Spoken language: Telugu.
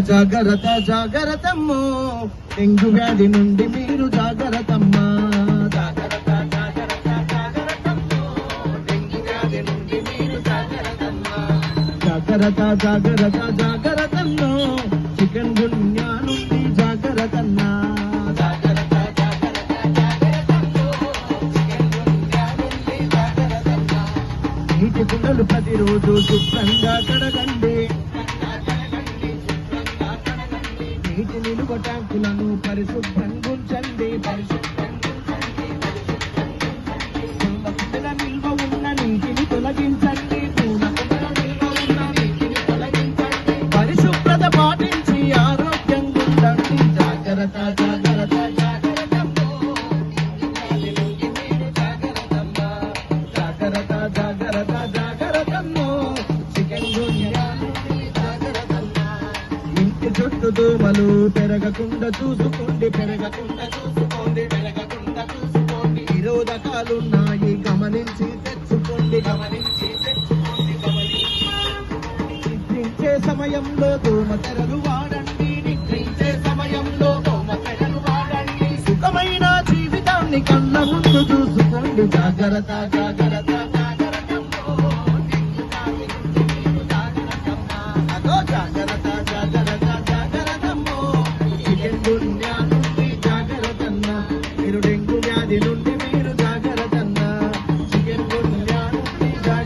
జాగ్రత్త జాగ్రత్తమ్మో. డెంగ్యూ వ్యాధి నుండి మీరు జాగ్రత్తమ్మా. జాగ్రత్త జాగ్రత్త జాగ్రత్తమ్మో. చికెన్ గున్యా నుండి జాగ్రత్తన్నా జాగ్రత్త చికెన్ గున్యా నుండి జాగ్రత్తన్నా నీటి కుండలు ప్రతిరోజు శుభ్రంగా కడగండి. నీటి నిలువ ట్యాంకులను పరిశుభ్రంగా ఉంచండి పరిశుభ్రంగా నిల్వ ఉన్న నీటిని తొలగించండి. పరిశుభ్రత పాటించి ఆరోగ్యంగా ఉండండి జాగ్రత్త చుట్టూ దోమలు పెరగకుండా చూసుకోండి పెరగకుండా చూసుకోండి పెరగకుండా చూసుకోండి. నిరోధకాలున్నాయి గమనించి తెచ్చుకోండి గమనించి తెచ్చుకోండి గమనించి. నిద్రించే సమయంలో దోమ తెరలు వాడండి నిద్రించే సమయంలో దోమ తెరలు వాడండి. సుఖమైన జీవితాన్ని కన్న ముందు చూసుకోండి జాగ్రత్త జాగ్రత్త.